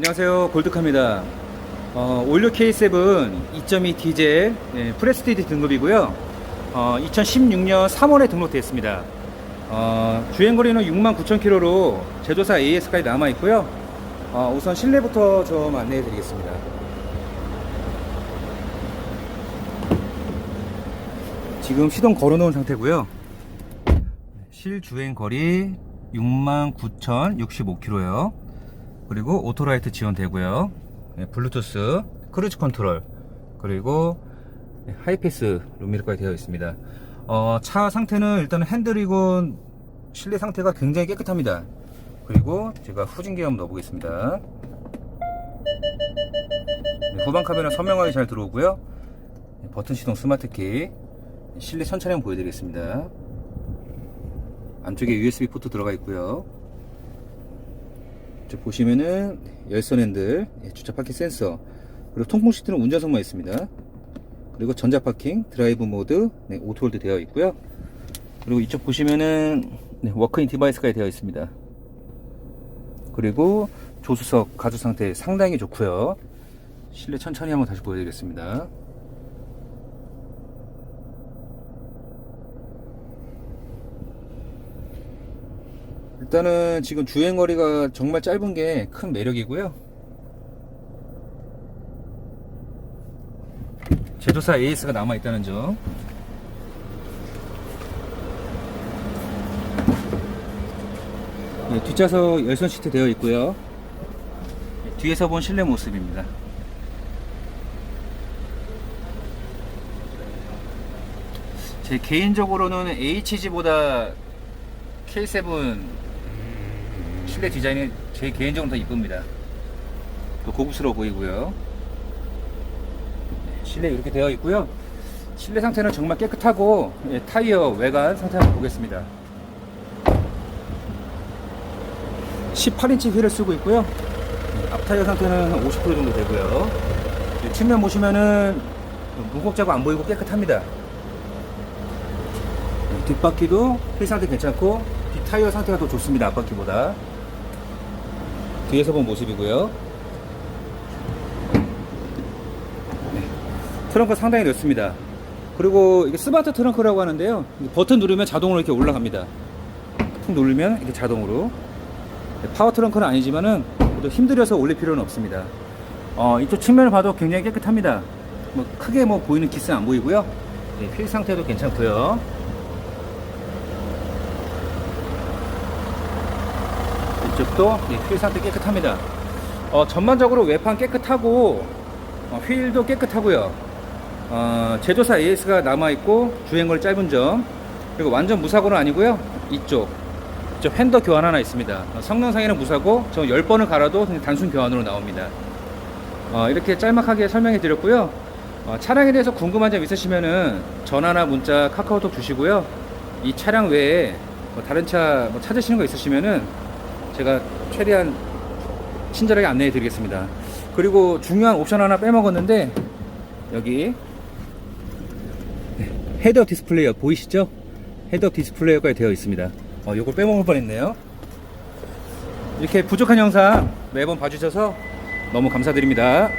안녕하세요. 골드카입니다. 어, 올류 K7 2.2 디젤 예, 프레스티지 등급이고요. 어, 2016년 3월에 등록되었습니다. 어, 주행거리는 69,000km로 제조사 AS까지 남아있고요. 어, 우선 실내부터 좀 안내해 드리겠습니다. 지금 시동 걸어 놓은 상태고요. 실주행거리 69,065km요 그리고 오토라이트 지원되고요. 네, 블루투스, 크루즈 컨트롤, 그리고 네, 하이패스 룸미러까지 되어 있습니다. 어, 차 상태는 일단은 핸들이곤 실내 상태가 굉장히 깨끗합니다. 그리고 제가 후진기 한번 넣어보겠습니다. 네, 후방 카메라 선명하게 잘 들어오고요. 네, 버튼 시동 스마트키, 실내 한번 보여드리겠습니다. 안쪽에 USB 포트 들어가 있고요. 저 보시면은 열선 핸들, 예, 주차 파킹 센서, 그리고 통풍 시트는 운전석만 있습니다. 그리고 전자 파킹, 드라이브 모드, 네, 오토홀드 되어 있고요. 그리고 이쪽 보시면은 네, 워크인 디바이스까지 되어 있습니다. 그리고 조수석 가죽 상태 상당히 좋고요. 실내 천천히 한번 다시 보여드리겠습니다. 일단은 지금 주행거리가 정말 짧은 게 큰 매력이고요. 제조사 AS가 남아있다는 점. 네, 뒷좌석 열선 시트 되어 있고요. 네, 뒤에서 본 실내 모습입니다. 제 개인적으로는 HG보다 K7 실내 디자인이 제 개인적으로 더 이쁩니다. 또 고급스러워 보이고요. 네, 실내 이렇게 되어 있고요. 실내 상태는 정말 깨끗하고 예, 타이어 외관 상태 한번 보겠습니다. 18인치 휠을 쓰고 있고요. 네, 앞 타이어 상태는 한50% 정도 되고요. 네, 측면 보시면은 무겁자고 안 보이고 깨끗합니다. 네, 뒷바퀴도 휠 상태 괜찮고 뒷 타이어 상태가 더 좋습니다. 앞바퀴보다. 뒤에서 본 모습이고요. 네, 트렁크 상당히 넓습니다. 그리고 이게 스마트 트렁크라고 하는데요. 버튼 누르면 자동으로 이렇게 올라갑니다. 툭 누르면 이렇게 자동으로. 네, 파워 트렁크는 아니지만은 힘들여서 올릴 필요는 없습니다. 어, 이쪽 측면을 봐도 굉장히 깨끗합니다. 뭐 크게 뭐 보이는 기스는 안 보이고요. 네, 휠 상태도 괜찮고요. 이쪽도 네, 휠 상태 깨끗합니다. 어, 전반적으로 외판 깨끗하고 어, 휠도 깨끗하고요. 어, 제조사 AS가 남아있고 주행거리 짧은 점 그리고 완전 무사고는 아니고요. 이쪽 이쪽 핸더 교환 하나 있습니다. 어, 성능상에는 무사고 저 10번을 갈아도 단순 교환으로 나옵니다. 어, 이렇게 짤막하게 설명해 드렸고요. 어, 차량에 대해서 궁금한 점 있으시면은 전화나 문자 카카오톡 주시고요. 이 차량 외에 뭐 다른 차 뭐 찾으시는 거 있으시면은 제가 최대한 친절하게 안내해 드리겠습니다. 그리고 중요한 옵션 하나 빼먹었는데 여기 네, 헤드업 디스플레이어 보이시죠? 헤드업 디스플레이어가 되어 있습니다. 어, 요걸 빼먹을 뻔했네요. 이렇게 부족한 영상 매번 봐주셔서 너무 감사드립니다.